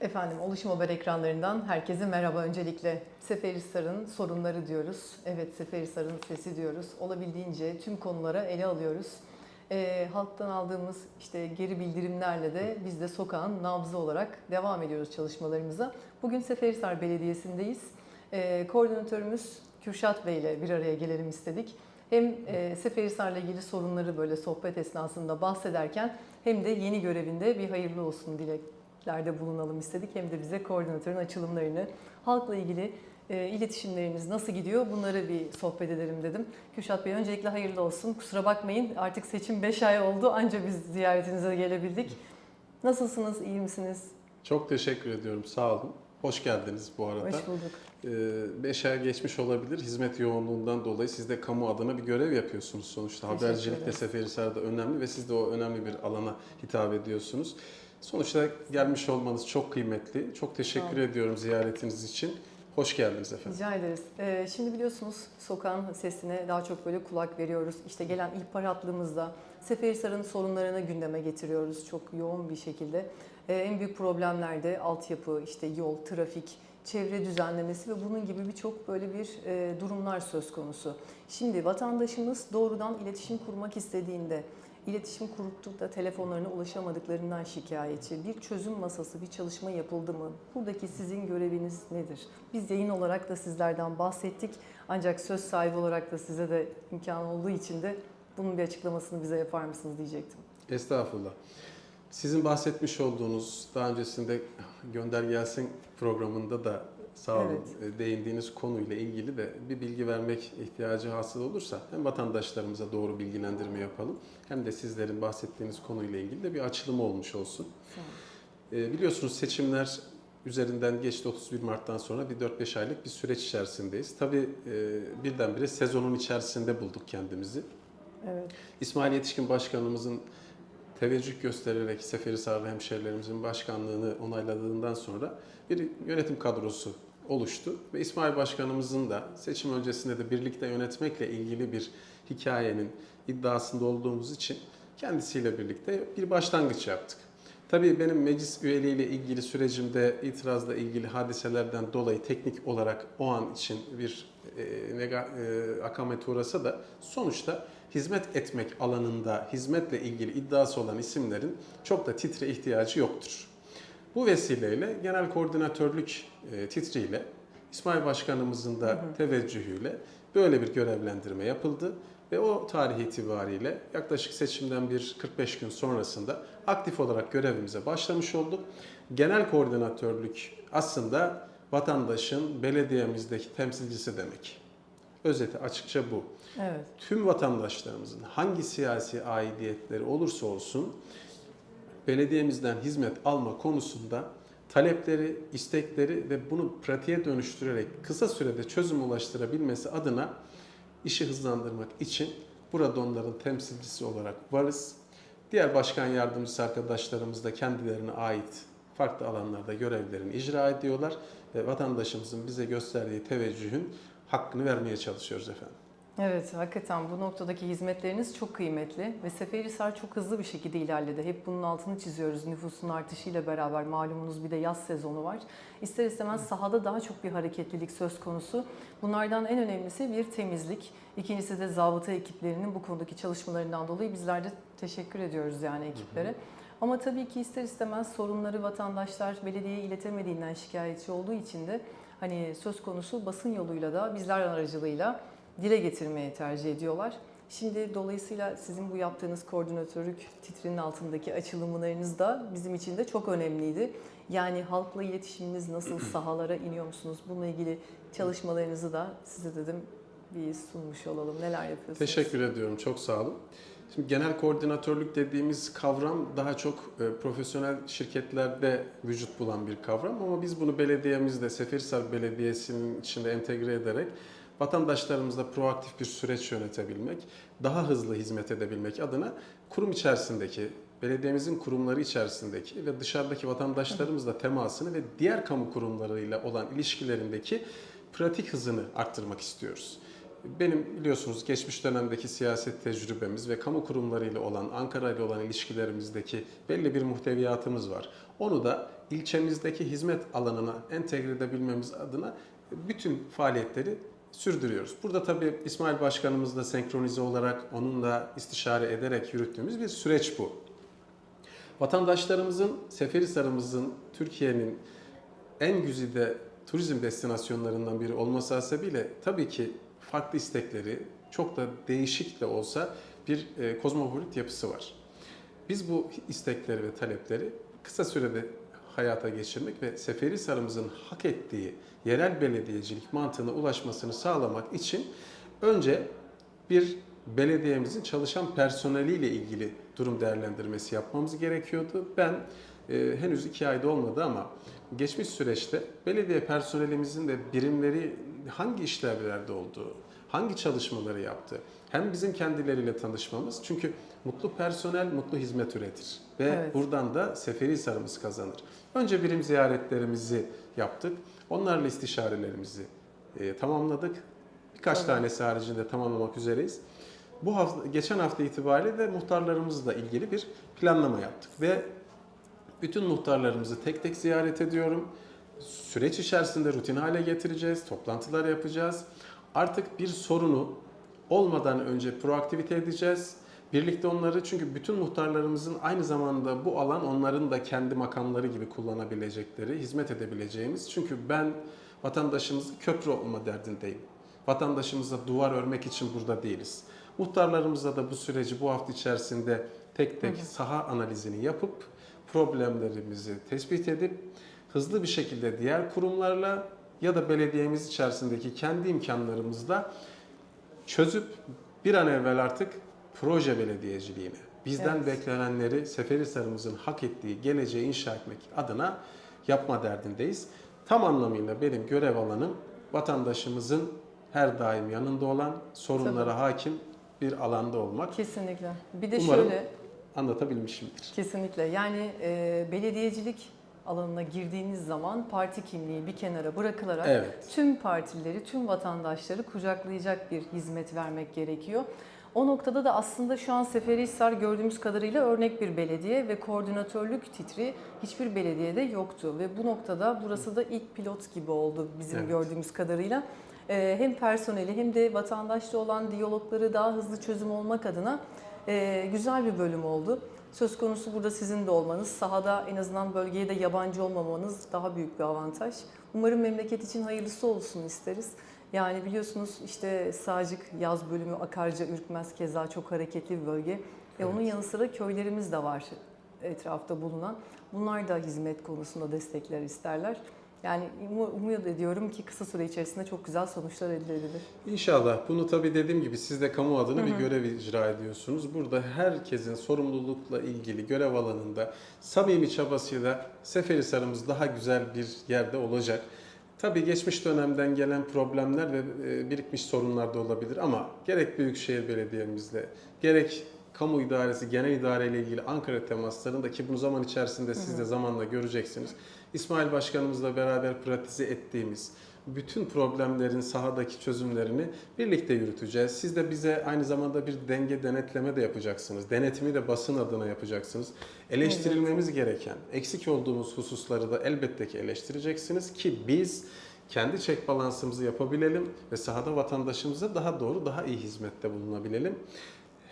Efendim Oluşum Haber ekranlarından herkese merhaba öncelikle. Seferihisar'ın sorunları diyoruz. Evet Seferihisar'ın sesi diyoruz. Olabildiğince tüm konulara ele alıyoruz. Ee, halktan aldığımız işte geri bildirimlerle de biz de sokağın nabzı olarak devam ediyoruz çalışmalarımıza. Bugün Seferihisar Belediyesi'ndeyiz. Ee, koordinatörümüz Kürşat Bey ile bir araya gelelim istedik. Hem e, Seferihisar'la ilgili sorunları böyle sohbet esnasında bahsederken hem de yeni görevinde bir hayırlı olsun dileklerde bulunalım istedik. Hem de bize koordinatörün açılımlarını, halkla ilgili e, iletişimlerimiz nasıl gidiyor bunları bir sohbet edelim dedim. Kürşat Bey öncelikle hayırlı olsun. Kusura bakmayın artık seçim 5 ay oldu anca biz ziyaretinize gelebildik. Nasılsınız, iyi misiniz? Çok teşekkür ediyorum. Sağ olun. Hoş geldiniz bu arada. Hoş bulduk. 5 ay geçmiş olabilir. Hizmet yoğunluğundan dolayı siz de kamu adına bir görev yapıyorsunuz sonuçta. Teşekkür Habercilik de. Seferihisar'da önemli ve siz de o önemli bir alana hitap ediyorsunuz. Sonuçta gelmiş olmanız çok kıymetli. Çok teşekkür olun. ediyorum ziyaretiniz için. Hoş geldiniz efendim. Rica ederiz. Ee, şimdi biliyorsunuz sokağın sesine daha çok böyle kulak veriyoruz. İşte gelen ihbar hattımızda Seferihisar'ın sorunlarını gündeme getiriyoruz çok yoğun bir şekilde. Ee, en büyük problemler de altyapı, işte yol, trafik, çevre düzenlemesi ve bunun gibi birçok böyle bir e, durumlar söz konusu. Şimdi vatandaşımız doğrudan iletişim kurmak istediğinde İletişim kurup da telefonlarına ulaşamadıklarından şikayetçi. Bir çözüm masası, bir çalışma yapıldı mı? Buradaki sizin göreviniz nedir? Biz yayın olarak da sizlerden bahsettik. Ancak söz sahibi olarak da size de imkan olduğu için de bunun bir açıklamasını bize yapar mısınız diyecektim. Estağfurullah. Sizin bahsetmiş olduğunuz daha öncesinde Gönder Gelsin programında da sağ olun e, değindiğiniz konuyla ilgili de bir bilgi vermek ihtiyacı hasıl olursa hem vatandaşlarımıza doğru bilgilendirme yapalım hem de sizlerin bahsettiğiniz konuyla ilgili de bir açılım olmuş olsun. Sağ olun. E, Biliyorsunuz seçimler üzerinden geçti 31 Mart'tan sonra bir 4-5 aylık bir süreç içerisindeyiz. Tabii e, birdenbire sezonun içerisinde bulduk kendimizi. Evet. İsmail Yetişkin Başkanımızın teveccüh göstererek Seferihisarlı hemşehrilerimizin başkanlığını onayladığından sonra bir yönetim kadrosu oluştu. Ve İsmail Başkanımızın da seçim öncesinde de birlikte yönetmekle ilgili bir hikayenin iddiasında olduğumuz için kendisiyle birlikte bir başlangıç yaptık. Tabii benim meclis üyeliğiyle ilgili sürecimde itirazla ilgili hadiselerden dolayı teknik olarak o an için bir e, nega, e, akamete uğrasa da sonuçta hizmet etmek alanında hizmetle ilgili iddiası olan isimlerin çok da titre ihtiyacı yoktur. Bu vesileyle genel koordinatörlük e, titriyle İsmail Başkanımızın da teveccühüyle böyle bir görevlendirme yapıldı ve o tarih itibariyle yaklaşık seçimden bir 45 gün sonrasında aktif olarak görevimize başlamış olduk. Genel koordinatörlük aslında vatandaşın belediyemizdeki temsilcisi demek. Özeti açıkça bu Evet. tüm vatandaşlarımızın hangi siyasi aidiyetleri olursa olsun belediyemizden hizmet alma konusunda talepleri, istekleri ve bunu pratiğe dönüştürerek kısa sürede çözüm ulaştırabilmesi adına işi hızlandırmak için burada onların temsilcisi olarak varız. Diğer başkan yardımcısı arkadaşlarımız da kendilerine ait farklı alanlarda görevlerini icra ediyorlar ve vatandaşımızın bize gösterdiği teveccühün hakkını vermeye çalışıyoruz efendim. Evet, hakikaten bu noktadaki hizmetleriniz çok kıymetli ve Seferihisar çok hızlı bir şekilde ilerledi. Hep bunun altını çiziyoruz nüfusun artışıyla beraber. Malumunuz bir de yaz sezonu var. İster istemez sahada daha çok bir hareketlilik söz konusu. Bunlardan en önemlisi bir temizlik. İkincisi de zabıta ekiplerinin bu konudaki çalışmalarından dolayı bizler de teşekkür ediyoruz yani ekiplere. Ama tabii ki ister istemez sorunları vatandaşlar belediyeye iletemediğinden şikayetçi olduğu için de hani söz konusu basın yoluyla da bizler aracılığıyla dile getirmeye tercih ediyorlar. Şimdi dolayısıyla sizin bu yaptığınız koordinatörlük titrinin altındaki açılımlarınız da bizim için de çok önemliydi. Yani halkla iletişiminiz nasıl, sahalara iniyor musunuz? Bununla ilgili çalışmalarınızı da size dedim bir sunmuş olalım. Neler yapıyorsunuz? Teşekkür ediyorum. Çok sağ olun. Şimdi genel koordinatörlük dediğimiz kavram daha çok e, profesyonel şirketlerde vücut bulan bir kavram ama biz bunu belediyemizde Seferihisar Belediyesi'nin içinde entegre ederek vatandaşlarımızla proaktif bir süreç yönetebilmek, daha hızlı hizmet edebilmek adına kurum içerisindeki, belediyemizin kurumları içerisindeki ve dışarıdaki vatandaşlarımızla temasını ve diğer kamu kurumlarıyla olan ilişkilerindeki pratik hızını arttırmak istiyoruz. Benim biliyorsunuz geçmiş dönemdeki siyaset tecrübemiz ve kamu kurumlarıyla olan, Ankara ile olan ilişkilerimizdeki belli bir muhteviyatımız var. Onu da ilçemizdeki hizmet alanına entegre edebilmemiz adına bütün faaliyetleri sürdürüyoruz. Burada tabii İsmail Başkanımızla senkronize olarak onunla istişare ederek yürüttüğümüz bir süreç bu. Vatandaşlarımızın, Seferihisar'ımızın Türkiye'nin en güzide turizm destinasyonlarından biri olması hasebiyle tabii ki farklı istekleri, çok da değişik de olsa bir e, kozmopolit yapısı var. Biz bu istekleri ve talepleri kısa sürede hayata geçirmek ve Seferihisar'ımızın hak ettiği yerel belediyecilik mantığına ulaşmasını sağlamak için önce bir belediyemizin çalışan personeliyle ilgili durum değerlendirmesi yapmamız gerekiyordu. Ben e, henüz iki ayda olmadı ama geçmiş süreçte belediye personelimizin de birimleri hangi işlevlerde olduğu, hangi çalışmaları yaptı, hem bizim kendileriyle tanışmamız çünkü mutlu personel mutlu hizmet üretir ve Evet. buradan da Seferihisar'ımız kazanır. Önce birim ziyaretlerimizi yaptık. Onlarla istişarelerimizi e, tamamladık. Birkaç Tabii. tanesi haricinde tamamlamak üzereyiz. Bu hafta, geçen hafta itibariyle de muhtarlarımızla ilgili bir planlama yaptık ve bütün muhtarlarımızı tek tek ziyaret ediyorum. Süreç içerisinde rutin hale getireceğiz, toplantılar yapacağız. Artık bir sorunu olmadan önce proaktivite edeceğiz. Birlikte onları çünkü bütün muhtarlarımızın aynı zamanda bu alan onların da kendi makamları gibi kullanabilecekleri, hizmet edebileceğimiz. Çünkü ben vatandaşımızı köprü olma derdindeyim. Vatandaşımıza duvar örmek için burada değiliz. Muhtarlarımızla da bu süreci bu hafta içerisinde tek tek saha analizini yapıp problemlerimizi tespit edip hızlı bir şekilde diğer kurumlarla ya da belediyemiz içerisindeki kendi imkanlarımızla çözüp bir an evvel artık proje belediyeciliğine bizden Evet. beklenenleri Seferihisar'ımızın hak ettiği geleceği inşa etmek adına yapma derdindeyiz. Tam anlamıyla benim görev alanım vatandaşımızın her daim yanında olan, sorunlara hakim bir alanda olmak. Kesinlikle. Bir de Umarım şöyle Anlatabilmişimdir. Kesinlikle. Yani e, belediyecilik alanına girdiğiniz zaman parti kimliği bir kenara bırakılarak Evet. tüm partileri, tüm vatandaşları kucaklayacak bir hizmet vermek gerekiyor. O noktada da aslında şu an Seferihisar gördüğümüz kadarıyla örnek bir belediye ve koordinatörlük titri hiçbir belediyede yoktu. Ve bu noktada burası da ilk pilot gibi oldu bizim Evet. gördüğümüz kadarıyla. Ee, hem personeli hem de vatandaşla olan diyalogları daha hızlı çözüm olmak adına e, güzel bir bölüm oldu. Söz konusu burada sizin de olmanız, sahada en azından bölgeye de yabancı olmamanız daha büyük bir avantaj. Umarım memleket için hayırlısı olsun isteriz. Yani biliyorsunuz işte Sağcık yaz bölümü Akarca, Ürkmez keza çok hareketli bir bölge. Ve Evet. onun yanı sıra köylerimiz de var etrafta bulunan. Bunlar da hizmet konusunda destekler isterler. Yani umu- umut ediyorum ki kısa süre içerisinde çok güzel sonuçlar elde edilir. İnşallah. Bunu tabii dediğim gibi siz de kamu adına bir görev icra ediyorsunuz. Burada herkesin sorumlulukla ilgili görev alanında samimi çabasıyla Seferihisar'ımız daha güzel bir yerde olacak. Tabii geçmiş dönemden gelen problemler ve e, birikmiş sorunlar da olabilir ama gerek Büyükşehir Belediye'mizle gerek kamu idaresi, genel idare ile ilgili Ankara temaslarında ki bunu zaman içerisinde siz de zamanla göreceksiniz. İsmail Başkanımızla beraber pratize ettiğimiz bütün problemlerin sahadaki çözümlerini birlikte yürüteceğiz. Siz de bize aynı zamanda bir denge denetleme de yapacaksınız. Denetimi de basın adına yapacaksınız. Eleştirilmemiz gereken, eksik olduğumuz hususları da elbette ki eleştireceksiniz ki biz kendi çek balansımızı yapabilelim ve sahada vatandaşımıza daha doğru, daha iyi hizmette bulunabilelim.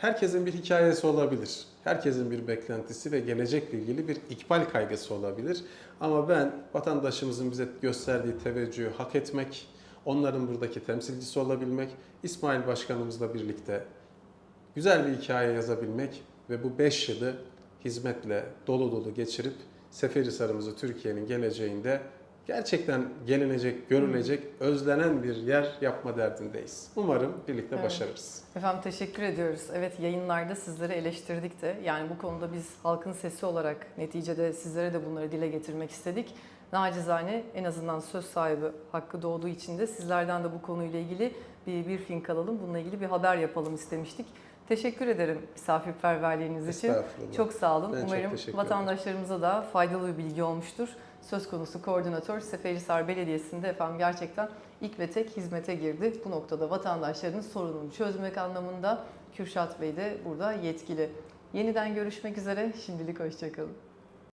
Herkesin bir hikayesi olabilir. Herkesin bir beklentisi ve gelecekle ilgili bir ikbal kaygısı olabilir. Ama ben vatandaşımızın bize gösterdiği teveccühü hak etmek, onların buradaki temsilcisi olabilmek, İsmail Başkanımızla birlikte güzel bir hikaye yazabilmek ve bu 5 yılı hizmetle dolu dolu geçirip Seferihisar'ımızı Türkiye'nin geleceğinde gerçekten gelinecek, görülecek, özlenen bir yer yapma derdindeyiz. Umarım birlikte Evet. başarırız. Efendim teşekkür ediyoruz. Evet yayınlarda sizleri eleştirdik de. Yani bu konuda biz halkın sesi olarak neticede sizlere de bunları dile getirmek istedik. Nacizane en azından söz sahibi hakkı doğduğu için de sizlerden de bu konuyla ilgili bir briefing alalım. Bununla ilgili bir haber yapalım istemiştik. Teşekkür ederim misafirperverliğiniz için. Çok sağ olun. Ben Umarım vatandaşlarımıza da faydalı bir bilgi olmuştur. Söz konusu koordinatör Seferihisar Belediyesi'nde efendim gerçekten ilk ve tek hizmete girdi. Bu noktada vatandaşların sorununu çözmek anlamında Kürşat Bey de burada yetkili. Yeniden görüşmek üzere. Şimdilik hoşçakalın.